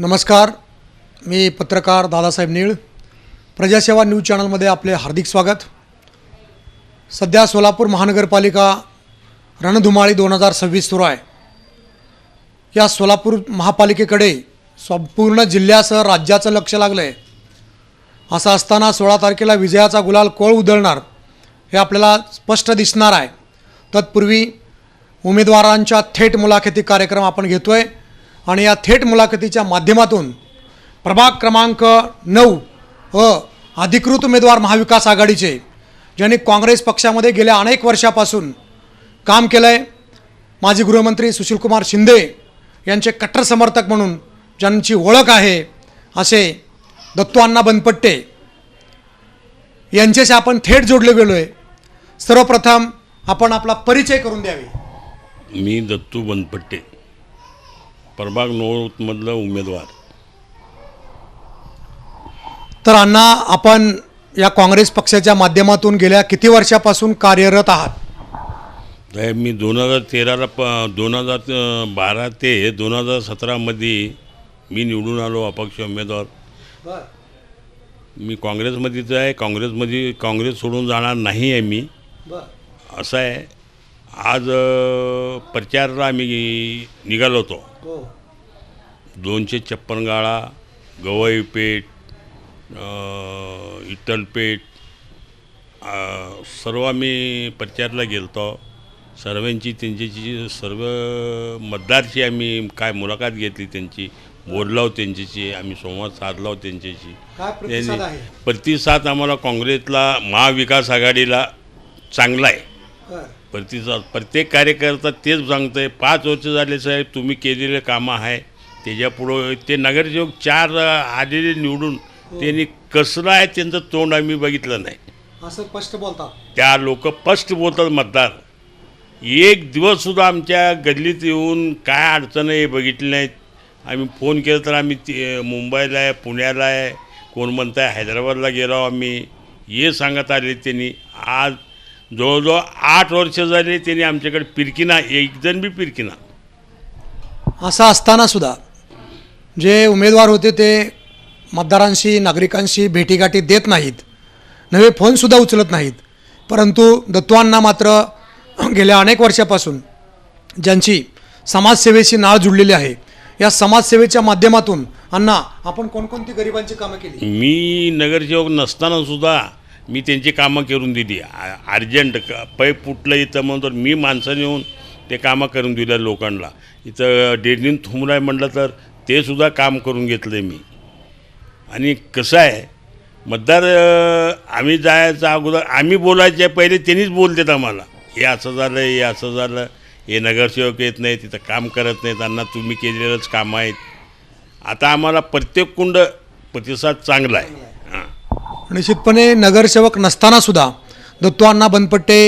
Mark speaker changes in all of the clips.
Speaker 1: नमस्कार मी पत्रकार दादासाहेब नीळ. प्रजासेवा न्यूज चॅनलमध्ये आपले हार्दिक स्वागत. सध्या सोलापूर महानगरपालिका रणधुमाळी दोन हजार सव्वीस सुरू आहे. या सोलापूर महापालिकेकडे संपूर्ण जिल्ह्यासह राज्याचं लक्ष लागलं आहे असं असताना सोळा तारखेला विजयाचा गुलाल कोळ उधळणार हे आपल्याला स्पष्ट दिसणार आहे. तत्पूर्वी उमेदवारांच्या थेट मुलाखती कार्यक्रम आपण घेतो आहे आणि या थेट मुलाखतीच्या माध्यमातून प्रभाग क्रमांक नऊ अ अधिकृत उमेदवार महाविकास आघाडीचे ज्यांनी काँग्रेस पक्षामध्ये गेल्या अनेक वर्षापासून काम केलं आहे माजी गृहमंत्री सुशीलकुमार शिंदे यांचे कट्टर समर्थक म्हणून ज्यांची ओळख आहे असे दत्तू अण्णा बनपट्टे. यांच्याशी आपण थेट जोडले गेलो आहे सर्वप्रथम आपण आपला परिचय करून द्यावे.
Speaker 2: मी दत्तू बनपट्टे. प्रभाग नोतमधलं उमेदवार.
Speaker 1: तर अण्णा आपण या काँग्रेस पक्षाच्या माध्यमातून गेल्या किती वर्षापासून कार्यरत आहात?
Speaker 2: साहेब मी दोन हजार तेराला प दोन हजार बारा ते दोन हजार सतरामध्ये मी निवडून आलो अपक्ष उमेदवार. मी काँग्रेसमध्येच आहे. काँग्रेसमध्ये काँग्रेस सोडून जाणार नाही आहे मी असं आहे. आज प्रचाराला आम्ही निघालो होतो दोनशे छप्पन गाळा गवई पेठ इटलपेठ सर्व आम्ही प्रचारला गेलतो. सर्वांची त्यांच्याची सर्व मतदारची आम्ही काय मुलाखत घेतली त्यांची बोललो त्यांच्याशी आम्ही संवाद साधलो त्यांच्याशी. त्यांनी प्रतिसाद आम्हाला काँग्रेसला महाविकास आघाडीला चांगला आहे. प्रतिसाद प्रत्येक कार्यकर्ता तेच सांगतंय पाच वर्ष झाले साहेब तुम्ही केलेले कामं आहे. त्याच्यापुढं ते नगरसेवक चार आलेले निवडून त्यांनी कसलं आहे त्यांचं तोंड आम्ही बघितलं नाही.
Speaker 1: असं स्पष्ट बोलतात
Speaker 2: त्या लोक स्पष्ट बोलतात मतदार. एक दिवससुद्धा आमच्या गल्लीत येऊन काय अडचण आहे हे बघितली नाहीत. आम्ही फोन केला तर आम्ही ते मुंबईला आहे पुण्याला आहे कोण म्हणताय हैदराबादला गेलो आम्ही. हे सांगत आले त्यांनी. आज जवळजवळ आठ वर्ष झाले त्यांनी आमच्याकडे पिरकिना एक जण बी पिरकिना.
Speaker 1: असं असताना सुद्धा जे उमेदवार होते ते मतदारांशी नागरिकांशी भेटीगाठी देत नाहीत. नवे फोनसुद्धा उचलत नाहीत. परंतु दत्तवांना मात्र गेल्या अनेक वर्षापासून ज्यांची समाजसेवेशी नाळ जुळलेली आहे या समाजसेवेच्या माध्यमातून अण्णा आपण कोणकोणती गरिबांची कामं केली?
Speaker 2: मी नगरसेवक नसताना सुद्धा मी त्यांची कामं करून दिली. आ- अर्जंट क- पै फुटलं इथं म्हणून तर मी माणसाने येऊन ते कामं करून दिल्या लोकांना. इथं डेडनीन आहे म्हटलं तर ते सुद्धा काम करून घेतलं मी. आणि कसं आहे मतदार आम्ही जायचं अगोदर आम्ही बोलायचे पहिले त्यांनीच बोलतात आम्हाला. हे असं झालं हे असं झालं हे नगरसेवक येत नाही तिथं काम करत नाही त्यांना तुम्ही केलेलंच काम आहेत. आता आम्हाला प्रत्येक कुंड प्रतिसाद चांगला आहे.
Speaker 1: निश्चितपणे नगरसेवक नसताना सुद्धा दत्तू अण्णा बनपट्टे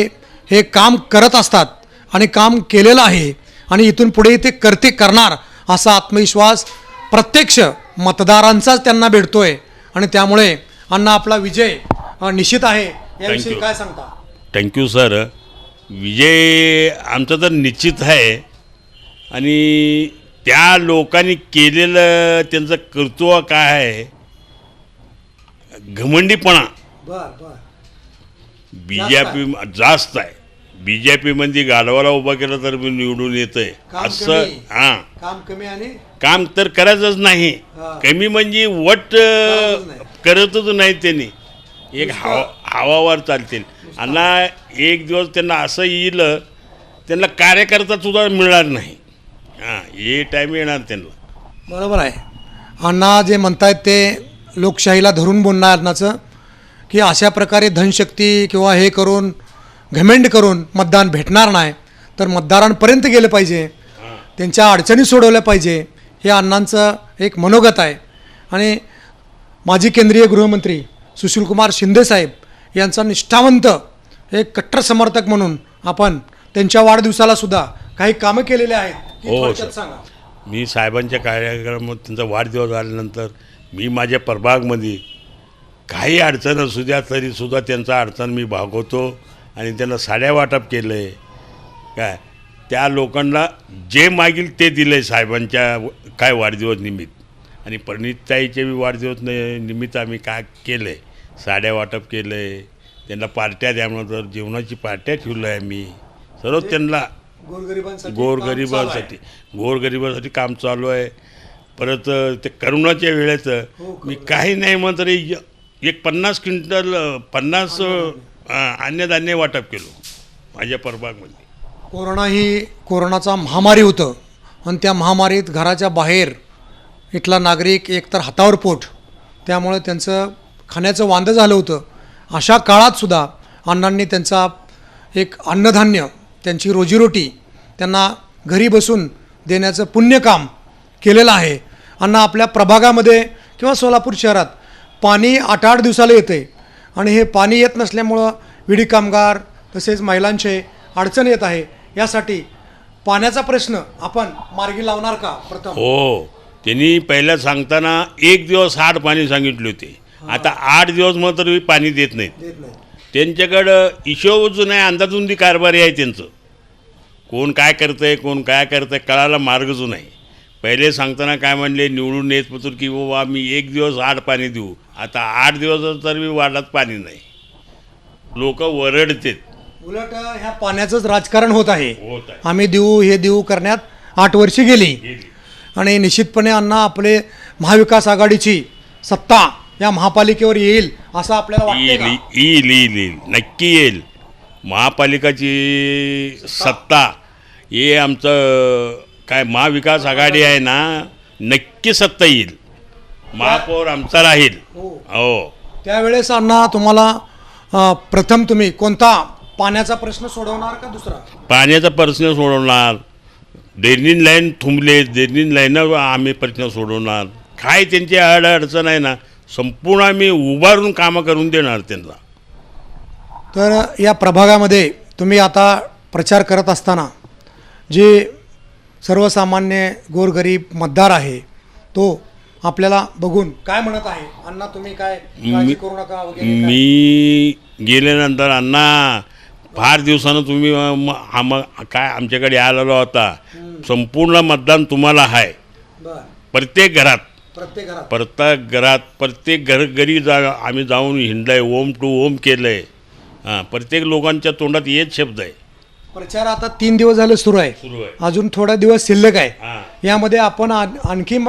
Speaker 1: हे काम करत असतात आणि काम केलेलं आहे आणि इथून पुढे ते करते करणार असा आत्मविश्वास प्रत्यक्ष मतदारांचाच त्यांना भेटतोय. आणि त्यामुळे अण्णा आपला विजय निश्चित आहे. याविषयी. काय सांगता?
Speaker 2: थँक्यू सर विजय आमचा तर निश्चित आहे. आणि त्या लोकांनी केलेलं त्यांचं कर्तृत्व काय आहे? घमंडीपणा.
Speaker 1: बर बर.
Speaker 2: बी जे पी जास्त आहे. बी जे पीमध्ये गाढवाला उभा केलं तर मी निवडून येतंय. असं. हां.
Speaker 1: काम कमी आणि?
Speaker 2: काम तर करायचंच नाही. कमी म्हणजे वट
Speaker 1: करतच नाही.
Speaker 2: करतच नाही त्यांनी. एक हवा हवावर चालतील. आणि एक दिवस त्यांना असं येईल त्यांना कार्यकर्ता सुद्धा मिळणार नाही. हां हे टाईम येणार त्यांना.
Speaker 1: बरोबर आहे. अण्णा जे म्हणतायत ते लोकशाहीला धरून बोलणार अण्णाचं की अशा प्रकारे धनशक्ती किंवा हे करून घमेंड करून मतदान भेटणार नाही तर मतदारांपर्यंत गेलं पाहिजे. त्यांच्या अडचणी सोडवल्या पाहिजे. हे अण्णांचं एक मनोगत आहे. आणि माजी केंद्रीय गृहमंत्री सुशीलकुमार शिंदेसाहेब यांचा निष्ठावंत एक कट्टर समर्थक म्हणून आपण त्यांच्या वाढदिवसाला सुद्धा काही कामं केलेली आहेत.
Speaker 2: हो, मी साहेबांच्या कार्यक्रमात त्यांचा वाढदिवस झाल्यानंतर मी माझ्या प्रभागमध्ये काही अडचण असू द्या तरीसुद्धा त्यांचा अडचण मी भागवतो आणि त्यांना साड्या वाटप केलं आहे काय? त्या लोकांना जे मागील ते दिलं आहे साहेबांच्या काय वाढदिवस निमित्त. आणि परिणिताईचे बी वाढदिवस नि- निमित्त आम्ही काय केलं आहे साड्या वाटप केलं आहे त्यांना पार्ट्या द्या म्हणून तर जेवणाची पार्ट्या ठेवलं आहे आम्ही. सर्व त्यांना
Speaker 1: गोरगरिबांसाठी
Speaker 2: गोरगरिबासाठी गोरगरिबासाठी काम चालू आहे. परत ते करोनाच्या वेळेत मी काही नाही म्हणत तरी एक पन्नास क्विंटल पन्नास अन्नधान्य. वाटप केलो माझ्या प्रभागमध्ये
Speaker 1: कोरोना ही कोरोनाचा महामारी होतं. आणि त्या महामारीत घराच्या बाहेर इथला नागरिक एकतर हातावर पोट. त्यामुळे त्यांचं खाण्याचं वांदं झालं होतं. अशा काळात सुद्धा अण्णांनी त्यांचा एक अन्नधान्य त्यांची रोजीरोटी त्यांना घरी बसून देण्याचं पुण्यकाम केलेलं आहे. अण्णा आपल्या प्रभागामध्ये किंवा सोलापूर शहरात पाणी आठ आठ दिवसाला येते. आणि हे पाणी येत नसल्यामुळं विडी कामगार तसेच महिलांचे अडचण येत आहे. यासाठी पाण्याचा प्रश्न आपण मार्गी लावणार का? प्रथम.
Speaker 2: हो. त्यांनी पहिल्या सांगताना एक दिवस आठ पाणी सांगितले होते. आता आठ दिवस मग तरी पाणी देत नाहीत.
Speaker 1: देत नाही
Speaker 2: त्यांच्याकडं हिशोबच नाही अंदाजून कारभारी आहे त्यांचं. कोण काय करतंय कोण काय करतंय कळायला मार्गच नाही. पहिले सांगताना काय म्हणले निवडून येत पतूर की बाबा आम्ही एक दिवस आड पाणी देऊ. आता आठ दिवस तर मी वाढत पाणी नाही. लोक वरडतात.
Speaker 1: उलट ह्या पाण्याचंच राजकारण होत आहे. आम्ही देऊ हे देऊ करण्यात आठ वर्षी गेली. आणि निश्चितपणे अण्णा आपले महाविकास आघाडीची सत्ता या महापालिकेवर येईल असं आपल्याला?
Speaker 2: येईल येईल येईल. नक्की येईल. महापालिकाची सत्ता हे आमचं काय महाविकास आघाडी आहे ना नक्की सत्ता येईल. महापौर आमचा राहील.
Speaker 1: हो.
Speaker 2: हो.
Speaker 1: त्यावेळेस अण्णा तुम्हाला अं, प्रथम तुम्ही कोणता पाण्याचा प्रश्न सोडवणार का दुसरा?
Speaker 2: पाण्याचा प्रश्न सोडवणार. ड्रेनिन लाईन थुंबले ड्रेनिन लाईन आम्ही प्रश्न सोडवणार. काय त्यांची अड अडचण आहे ना संपूर्ण आम्ही उभारून कामं करून देणार त्यांना.
Speaker 1: तर या प्रभागामध्ये तुम्ही आता प्रचार करत असताना जे सर्वसामान्य गोरगरीब मतदार आहे तो आपल्याला बघून काय म्हणत आहे? अण्णा तुम्ही काय काळजी करू नका वगैरे काय?
Speaker 2: मी गेल्यानंतर अण्णा फार दिवसानं तुम्ही म- आम काय आमच्याकडे आलेला होता. संपूर्ण मतदान तुम्हाला आहे.
Speaker 1: बरं.
Speaker 2: प्रत्येक घरात.
Speaker 1: प्रत्येक घरात.
Speaker 2: प्रत्येक घरात प्रत्येक घर घरी जा आम्ही जाऊन हिंडलंय ओम टू ओम केलंय. हां प्रत्येक लोकांच्या तोंडात हेच शब्द आहे.
Speaker 1: प्रचार आता तीन दिवस झाले
Speaker 2: सुरू आहे.
Speaker 1: अजून थोडा दिवस शिल्लक आहे.
Speaker 2: हां.
Speaker 1: यामध्ये आपण आण- आणखी म-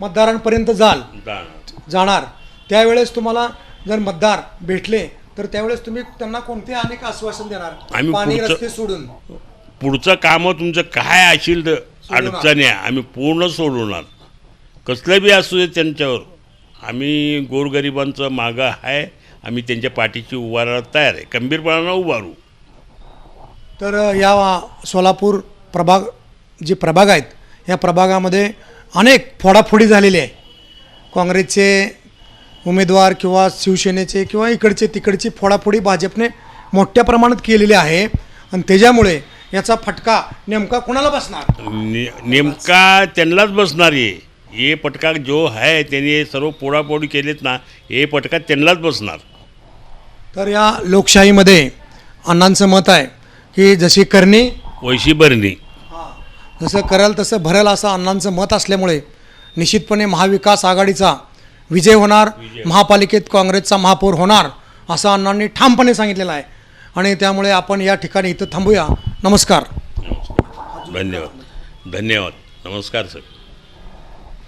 Speaker 1: मतदारांपर्यंत जाल.
Speaker 2: जाणार.
Speaker 1: जाणार. त्यावेळेस तुम्हाला जर मतदार भेटले तर त्यावेळेस तुम्ही त्यांना कोणते अनेक आश्वासन देणार?
Speaker 2: आम्ही
Speaker 1: पाणी
Speaker 2: पुढचं-
Speaker 1: रस्ते सोडून.
Speaker 2: पुढचं कामं तुमचं काय असेल तर
Speaker 1: सोडवणार.
Speaker 2: अडचणी आहे. आम्ही पूर्ण सोडवणार कसलं बी असू दे त्यांच्यावर. आम्ही गोरगरिबांचं मागं आहे. आम्ही त्यांच्या पाठीशी उभारायला तयार आहे. खंबीरपणानं उभारू.
Speaker 1: तर या सोलापूर प्रभाग जे प्रभाग आहेत या प्रभागामध्ये अनेक फोडाफोडी झालेली आहे. काँग्रेसचे उमेदवार किंवा शिवसेनेचे किंवा इकडचे तिकडची फोडाफोडी भाजपने मोठ्या प्रमाणात केलेली आहे. आणि त्याच्यामुळे याचा फटका नेमका कोणाला बसणार?
Speaker 2: ने नेमका त्यांनाच बसणार आहे. हे पटका जो आहे त्यांनी सर्व पोडापोडी केलेत ना हे पटका त्यांनाच बसणार.
Speaker 1: तर या लोकशाहीमध्ये अण्णांचं मत आहे की जशी करणी
Speaker 2: वैशी भरणी
Speaker 1: जसं कराल तसं भरेल असं अण्णांचं मत असल्यामुळे निश्चितपणे महाविकास आघाडीचा विजय होणार महापालिकेत काँग्रेसचा महापौर होणार असं अण्णांनी ठामपणे सांगितलेलं आहे. आणि त्यामुळे आपण या ठिकाणी इथं थांबूया. नमस्कार.
Speaker 2: धन्यवाद. धन्यवाद. नमस्कार सर.